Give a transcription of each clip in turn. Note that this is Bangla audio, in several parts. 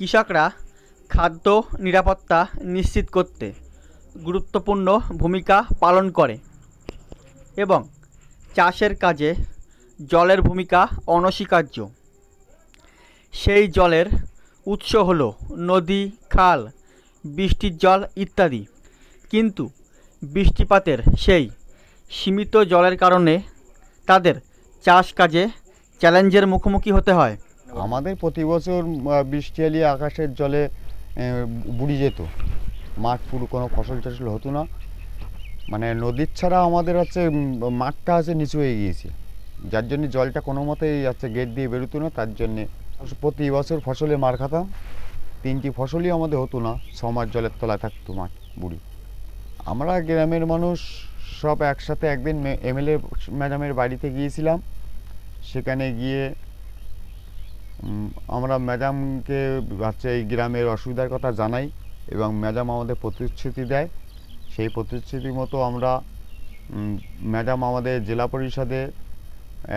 কৃষকরা খাদ্য নিরাপত্তা নিশ্চিত করতে গুরুত্বপূর্ণ ভূমিকা পালন করে এবং চাষের কাজে জলের ভূমিকা অনস্বীকার্য। সেই জলের উৎস হলো নদী, খাল, বৃষ্টির জল ইত্যাদি। কিন্তু বৃষ্টিপাতের সেই সীমিত জলের কারণে তাদের চাষ কাজে চ্যালেঞ্জের মুখোমুখি হতে হয়। আমাদের প্রতি বছর বৃষ্টি এলে আকাশের জলে বুড়ি যেত। মাঠ পুরো কোনো ফসল টসল হতো না। মানে নদীর ছাড়া আমাদের হচ্ছে মাঠটা আছে নিচু হয়ে গিয়েছে। যার জন্য জলটা কোনো মতেই হচ্ছে গেট দিয়ে বেরোতো না, তার জন্যে প্রতি বছর ফসলে মার খাতাম। তিনটি ফসলই আমাদের হতো না ছ মাস জলের তলায় থাকতো মাঠ, বুড়ি। আমরা গ্রামের মানুষ সব একসাথে একদিন এমএলএ ম্যাডামের বাড়িতে গিয়েছিলাম। সেখানে গিয়ে আমরা ম্যাডামকে হচ্ছে এই গ্রামের অসুবিধার কথা জানাই এবং ম্যাডাম আমাদের প্রতিশ্রুতি দেয়। সেই প্রতিশ্রুতি মতো আমরা ম্যাডাম আমাদের জেলা পরিষদে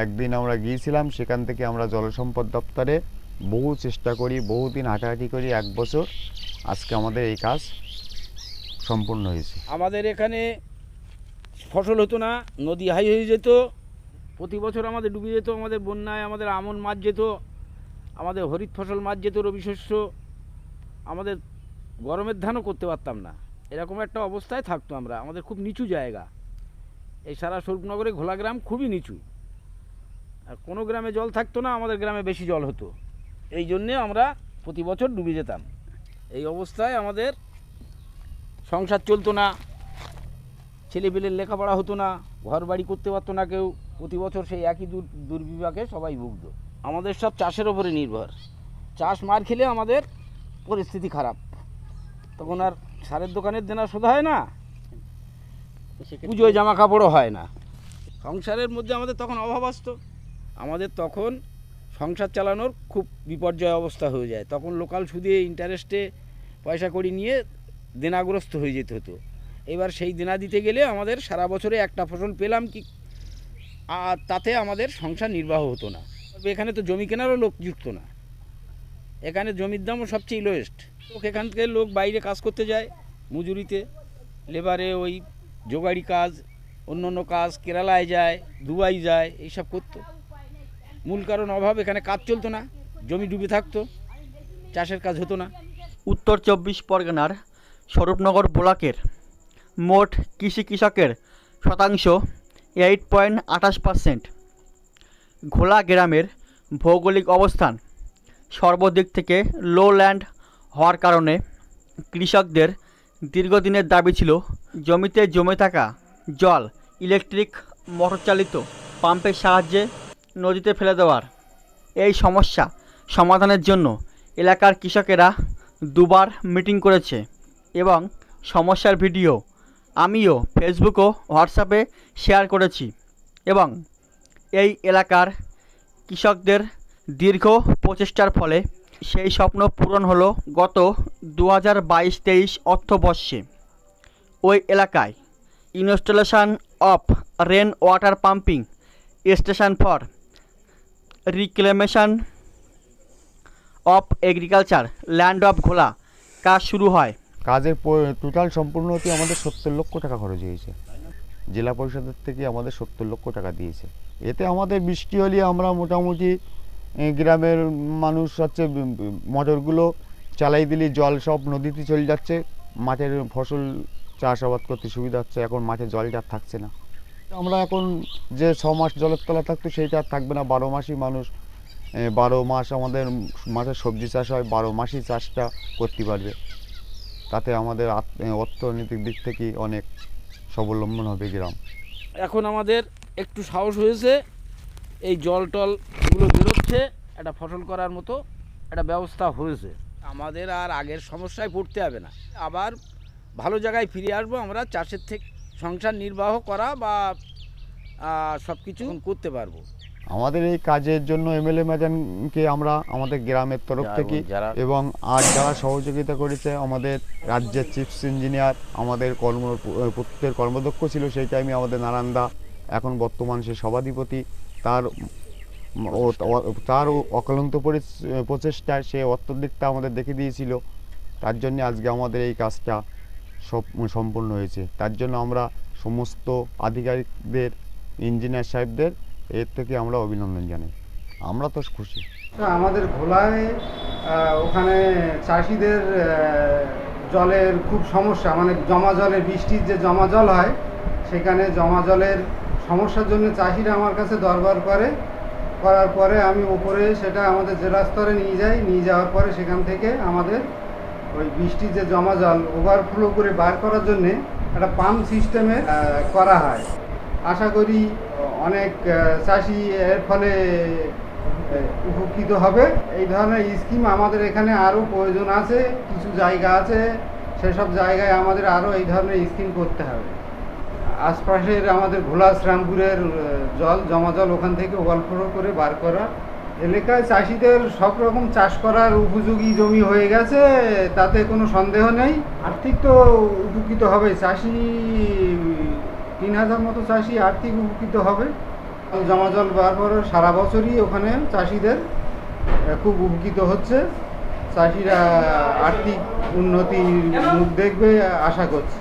একদিন আমরা গিয়েছিলাম, সেখান থেকে আমরা জলসম্পদ দপ্তরে বহু চেষ্টা করি, বহুদিন হাঁটাহাঁটি করি, এক বছর। আজকে আমাদের এই কাজ সম্পূর্ণ হয়েছে। আমাদের এখানে ফসল হতো না, নদী হাই হয়ে যেত, প্রতি বছর আমাদের ডুবে যেত, আমাদের বন্যায় আমাদের আমন মাছ যেত। আমাদের হরিত ফসল মাছ যেত রবি শস্য আমাদের গরমের ধানও করতে পারতাম না। এরকম একটা অবস্থায় থাকতো আমরা। আমাদের খুব নিচু জায়গা। এই সারা স্বরূপনগরে ঘোলাগ্রাম খুবই নিচু। আর কোনো গ্রামে জল থাকতো না, আমাদের গ্রামে বেশি জল হতো। এই জন্যে আমরা প্রতি বছর ডুবে যেতাম। এই অবস্থায় আমাদের সংসার চলতো না, ছেলেপেলের লেখাপড়া হতো না ঘর বাড়ি করতে পারতো না কেউ। প্রতি বছর সেই একই দুর দুর্বিপাকে সবাই ভুগতো। আমাদের সব চাষের ওপরে নির্ভর। চাষ মার খেলে আমাদের পরিস্থিতি খারাপ। তখন আর সারের দোকানের দেনা শোধ হয় না, পুজোয় জামা কাপড়ও হয় না। সংসারের মধ্যে আমাদের তখন অভাব আসতো। আমাদের তখন সংসার চালানোর খুব বিপর্যয় অবস্থা হয়ে যায়। তখন লোকাল সুদে ইন্টারেস্টে পয়সা কড়ি নিয়ে দেনাগ্রস্ত হয়ে যেতে হতো। এবার সেই দেনা দিতে গেলে আমাদের সারা বছরে একটা ফসল পেলাম কি, আর তাতে আমাদের সংসার নির্বাহ হতো না। এখানে তো জমি কেনারও লোক যুক্ত না। এখানে জমির দামও সবচেয়ে লোয়েস্ট লোক এখান থেকে লোক বাইরে কাজ করতে যায়, মজুরিতে। লেবারে ওই জোগাড়ি কাজ অন্য অন্য কাজ, কেরালায় যায়, দুবাই যায়, এইসব করতো। মূল কারণ অভাব, এখানে কাজ চলতো না, জমি ডুবে থাকতো, চাষের কাজ হতো না। উত্তর চব্বিশ পরগনার স্বরূপনগর ব্লকের মোট কৃষি কৃষকের শতাংশ এইট পয়েন্ট আঠাশ পার্সেন্ট ঘোলা গ্রামের ভৌগোলিক অবস্থান সর্বদিক থেকে লো ল্যান্ড হওয়ার কারণে কৃষকদের দীর্ঘদিনের দাবি ছিল জমিতে জমে থাকা জল ইলেকট্রিক মোটরচালিত পাম্পের সাহায্যে নদীতে ফেলে দেওয়ার। এই সমস্যা সমাধানের জন্য এলাকার কৃষকেরা দুবার মিটিং করেছে এবং সমস্যার ভিডিও আমিও ফেসবুক ও হোয়াটসঅ্যাপে শেয়ার করেছি এবং এই এলাকার কৃষকদের দীর্ঘ প্রচেষ্টার ফলে সেই স্বপ্ন পূরণ হলো গত দু হাজার বাইশ তেইশ অর্থবর্ষে। ওই এলাকায় installation of rain water pumping station for reclamation of agriculture, land of ঘোলা কাজ শুরু হয়। কাজের টোটাল সম্পূর্ণ হতে আমাদের সত্তর লক্ষ টাকা খরচ হয়েছে। জেলা পরিষদের থেকে আমাদের সত্তর লক্ষ টাকা দিয়েছে। এতে আমাদের বৃষ্টি হলে আমরা মোটামুটি গ্রামের মানুষ হচ্ছে মোটরগুলো চালাই দিলে জল সব নদীতে চলে যাচ্ছে, মাঠের ফসল চাষাবাদ করতে সুবিধা হচ্ছে, এখন মাঠে জলটা থাকছে না। আমরা এখন যে ছ মাস জলের তলা থাকতো সেইটা আর থাকবে না, বারো মাসই মানুষ বারো মাস আমাদের মাঠে সবজি চাষ হয়, বারো মাসই চাষটা করতে পারবে। তাতে আমাদের অর্থনৈতিক দিক থেকে অনেক স্বাবলম্বন হবে গ্রাম। এখন আমাদের একটু সাহস হয়েছে এই জল টলগুলো বেরোচ্ছে একটা ফসল করার মতো একটা ব্যবস্থা হয়েছে। আমাদের আর আগের সমস্যায় পড়তে হবে না। আবার ভালো জায়গায় ফিরে আসব আমরা চাষের থেকে সংসার নির্বাহ করা বা সব কিছু করতে পারব। আমাদের এই কাজের জন্য এমএলএ ম্যাডামকে আমরা আমাদের গ্রামের তরফ থেকে যারা এবং আর যারা সহযোগিতা করেছে আমাদের রাজ্যের চিফ ইঞ্জিনিয়ার আমাদের কর্ম প্রত্যেকের কর্মদক্ষ ছিল সেই টাইমে আমাদের নারায়ণদা এখন বর্তমান সে সভাধিপতি তার ও তার অকলন্ত প্রচেষ্টায় সে অত্যধিকটা আমাদের দেখে দিয়েছিল। তার জন্য আজকে আমাদের এই কাজটা সব সম্পূর্ণ হয়েছে। তার জন্য আমরা সমস্ত আধিকারিকদের ইঞ্জিনিয়ার সাহেবদের এর থেকে আমরা অভিনন্দন জানাই। আমরা তো খুশি। আমাদের আহ, ওখানে চাষিদের জলের খুব সমস্যা। মানে জমা জলে বৃষ্টির যে জমা জল হয় সেখানে জমা জলের সমস্যার জন্য চাষিরা আমার কাছে দরবার করে, করার পরে আমি ওপরে সেটা আমাদের জেলা স্তরে নিয়ে যাই, নিয়ে যাওয়ার পরে সেখান থেকে আমাদের ওই বৃষ্টির যে জমা জল ওভারফ্লো করে বার করার জন্যে একটা পাম্প সিস্টেমে করা হয়। আশা করি অনেক চাষি এর ফলে উপকৃত হবে। এই ধরনের স্কিম আমাদের এখানে আরও প্রয়োজন আছে, কিছু জায়গা আছে, সেসব জায়গায় আমাদের আরও এই ধরনের স্কিম করতে হবে। আশপাশের আমাদের ভোলা শ্রামপুরের জল, জমা জল ওখান থেকে ওভারফ্লো করে বার করা। এলাকায় চাষিদের সব রকম চাষ করার উপযোগী জমি হয়ে গেছে, তাতে কোনো সন্দেহ নেই। আর্থিক তো উপকৃত হবে, চাষি, তিন হাজার মতো চাষি আর্থিক উপকৃত হবে। জমা জল বার করে সারা বছরই ওখানে চাষিদের খুব উপকৃত হচ্ছে। চাষিরা আর্থিক উন্নতির মুখ দেখবে, আশা করছি।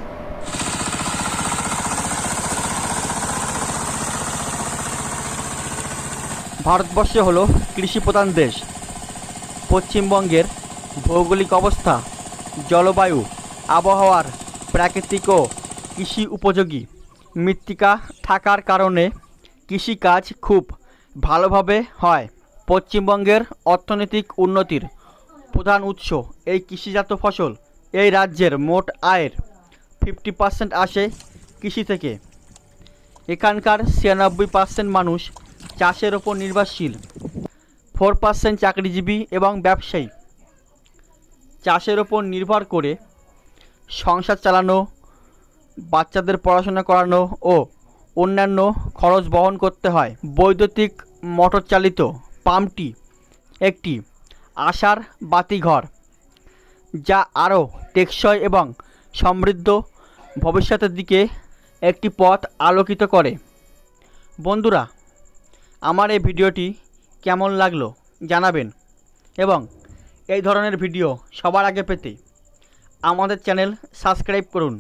ভারতবর্ষ হলো কৃষিপ্রধান দেশ। পশ্চিমবঙ্গের ভৌগোলিক অবস্থা, জলবায়ু, আবহাওয়ার প্রাকৃতিক ও কৃষি উপযোগী। মৃত্তিকা থাকার কারণে কৃষিকাজ খুব ভালোভাবে হয়। পশ্চিমবঙ্গের অর্থনৈতিক উন্নতির প্রধান উৎস এই কৃষিজাত ফসল। এই রাজ্যের মোট আয়ের ফিফটি পার্সেন্ট আসে কৃষি থেকে। এখানকার ছিয়ানব্বই পার্সেন্ট মানুষ চাষের ওপর নির্ভরশীল। ফোর পার্সেন্ট চাকরিজীবী এবং ব্যবসায়ী। চাষের ওপর নির্ভর করে সংসার চালানো, বাচ্চাদের পড়াশোনা করানো ও অন্যান্য খরচ বহন করতে হয়। বৈদ্যুতিক মোটর চালিত পাম্পটি একটি আশার বাতিঘর যা আরও টেকসই এবং সমৃদ্ধ ভবিষ্যতের দিকে একটি পথ আলোকিত করে। বন্ধুরা আমার এই ভিডিওটি কেমন লাগল জানাবেন। এবং এই ধরনের ভিডিও সবার আগে পেতে আমাদের চ্যানেল সাবস্ক্রাইব করুন।